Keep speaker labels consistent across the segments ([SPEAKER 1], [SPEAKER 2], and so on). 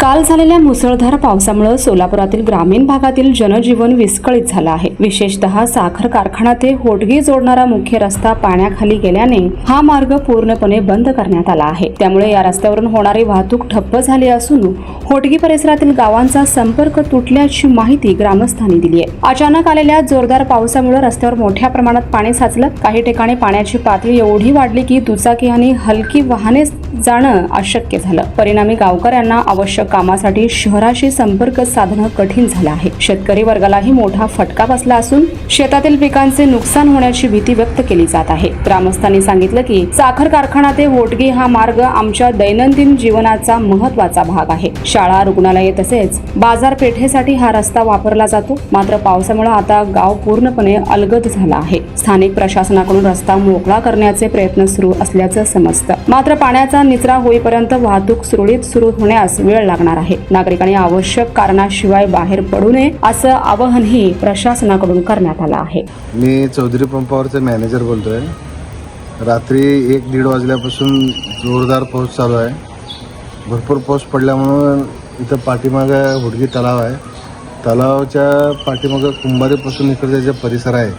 [SPEAKER 1] काल झालेल्या मुसळधार पावसामुळे सोलापुरातील ग्रामीण भागातील जनजीवन विस्कळीत झालं आहे. विशेषतः साखर कारखाना ते होटगी जोडणारा मुख्य रस्ता पाण्याखाली गेल्याने हा मार्ग पूर्णपणे बंद करण्यात आला आहे. त्यामुळे या रस्त्यावरून होणारी वाहतूक ठप्प झाली असून होटगी परिसरातील गावांचा संपर्क तुटल्याची माहिती ग्रामस्थांनी दिली आहे. अचानक आलेल्या जोरदार पावसामुळे रस्त्यावर मोठ्या प्रमाणात पाणी साचलं. काही ठिकाणी पाण्याची पातळी एवढी वाढली की दुचाकी आणि हलकी वाहने जाणं अशक्य झालं. परिणामी गावकऱ्यांना आवश्यक कामासाठी शहराशी संपर्क साधणं कठीण झालं आहे. शेतकरी वर्गालाही मोठा फटका बसला असून शेतातील पिकांचे नुकसान होण्याची भीती व्यक्त केली जात आहे. ग्रामस्थांनी सांगितलं की साखर कारखाना ते वोटगी हा मार्ग आमच्या दैनंदिन जीवनाचा महत्त्वाचा भाग आहे. शाळा रुग्णालये तसेच बाजारपेठेसाठी हा रस्ता वापरला जातो. मात्र पावसामुळे आता गाव पूर्णपणे अलगद झाला आहे. स्थानिक प्रशासनाकडून रस्ता मोकळा करण्याचे प्रयत्न सुरू असल्याचं समजतं. मात्र पाण्याचा निचरा होईपर्यंत वाहतूक सुरळीत सुरू होण्यास वेळ लागणार आहे. नागरिकांनी आवश्यक कारणाशिवाय बाहेर पडू नये असं आवाहनही प्रशासनाकडून करण्यात आलं आहे.
[SPEAKER 2] मी चौधरी पंपावरचे मॅनेजर बोलतो आहे रात्री एक दीड वाजल्यापासून जोरदार पाऊस चालू आहे. भरपूर पाऊस पडल्यामुळं इथं पाठीमागं हुडगी तलाव आहे. तलावाच्या पाठीमागं कुंभारीपासून इकडचा जे परिसर आहे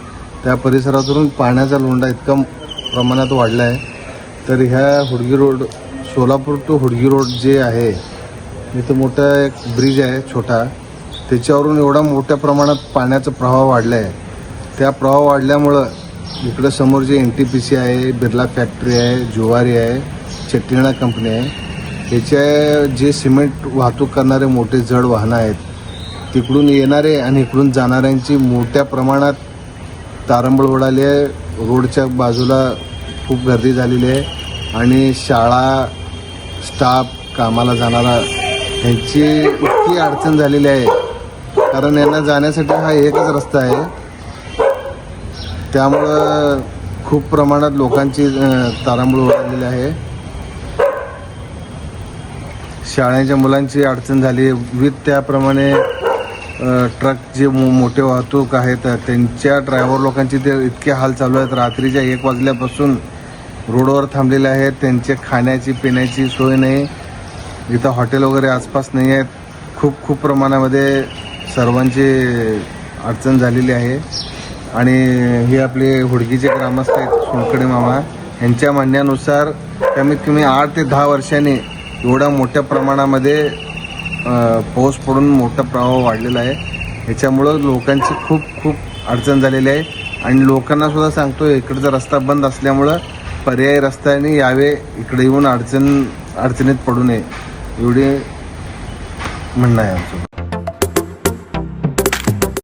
[SPEAKER 2] त्या परिसरातून पाण्याचा लोंढा इतका प्रमाणात वाढला आहे तर ह्या Hudgi road Solapur to Hudgi road जे आहे इथं मोठा एक ब्रिज आहे छोटा. त्याच्यावरून एवढा मोठ्या प्रमाणात पाण्याचा प्रवाह वाढला आहे त्या प्रवाह वाढल्यामुळं इकडं समोर जे एन टी पी सी आहे बिर्ला फॅक्टरी आहे जुवारी आहे चेट्टीणा कंपनी आहे. ह्याच्या जे सिमेंट वाहतूक करणारे मोठे जड वाहनं आहेत तिकडून येणारे आणि इकडून जाणाऱ्यांची मोठ्या प्रमाणात तारंबळ उडाली आहे. रोडच्या बाजूला खूप गर्दी झालेली आहे आणि शाळा स्टाफ कामाला जाणारा ह्यांची इतकी अडचण झालेली आहे. कारण यांना जाण्यासाठी हा एकच रस्ता आहे. त्यामुळं खूप प्रमाणात लोकांची तारांबळ उडालेली आहे. शाळेच्या मुलांची अडचण झाली. विथ त्याप्रमाणे ट्रक जे मो मोठे वाहतूक आहेत त्यांच्या ड्रायव्हर लोकांचे ते इतके हाल चालू आहेत. रात्रीच्या एक वाजल्यापासून रोडवर थांबलेले आहेत. त्यांचे खाण्याची पिण्याची सोय नाही. इथं हॉटेल वगैरे आसपास नाही आहेत. खूप खूप प्रमाणामध्ये सर्वांची अडचण झालेली आहे. आणि हे आपले हुडकीचे ग्रामस्थ आहेत सोनकडे मामा यांच्या म्हणण्यानुसार कमीत कमी आठ ते दहा वर्षांनी एवढ्या मोठ्या प्रमाणामध्ये पाऊस पडून मोठा प्रवाह वाढलेला आहे. ह्याच्यामुळं लोकांची खूप खूप अडचण झालेली आहे. आणि लोकांनासुद्धा सांगतो इकडचा रस्ता बंद असल्यामुळं पर्याय रस्त्याने यावे इकडे येऊन अडचण अडचणीत पडू नये एवढे म्हणणं आहे आमचं.